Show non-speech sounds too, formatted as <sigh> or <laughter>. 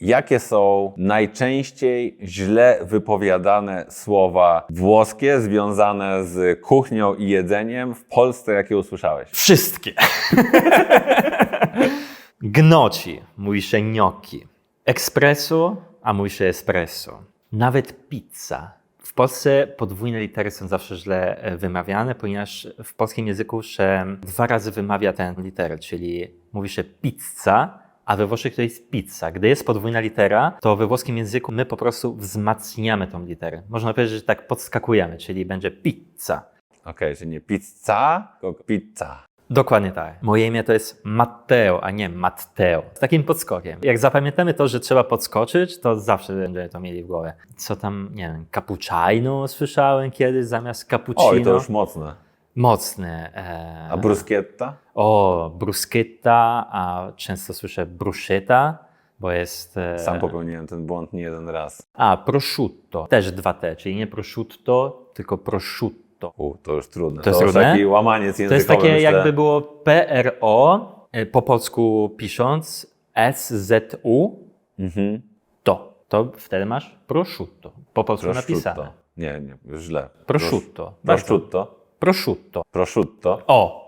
Jakie są najczęściej źle wypowiadane słowa włoskie związane z kuchnią i jedzeniem w Polsce, jakie usłyszałeś? Wszystkie. <laughs> Gnoci, mówi się gnocchi. Espresso, a mówi się espresso. Nawet pizza. W Polsce podwójne litery są zawsze źle e, wymawiane, ponieważ w polskim języku się dwa razy wymawia tę literę, czyli mówi się pizza, a we Włoszech to jest pizza. Gdy jest podwójna litera, to we włoskim języku my po prostu wzmacniamy tą literę. Można powiedzieć, że tak podskakujemy, czyli będzie pizza. Okej, czyli nie pizza, tylko pizza. Dokładnie tak. Moje imię to jest Matteo, a nie Matteo. Z takim podskokiem. Jak zapamiętamy to, że trzeba podskoczyć, to zawsze będziemy to mieli w głowie. Co tam, nie wiem, cappuccino słyszałem kiedyś zamiast cappuccino. Oj, to już mocne. Mocne. E... A bruschetta? O, bruschetta, a często słyszę bruschetta, bo jest... E... Sam popełniłem ten błąd nie jeden raz. A, prosciutto. Też dwa T, czyli nie prosciutto, tylko prosciutto. U, to już trudne. To jest trudne? taki łamaniec To językowy. jest takie, myślę. jakby było PRO, e, po polsku pisząc, SZU, Mhm. to. To wtedy masz prosciutto. Po polsku napisane. Nie, nie, źle. Prosciutto. Bardzo. Prosciutto. Prosciutto. Prosciutto. O,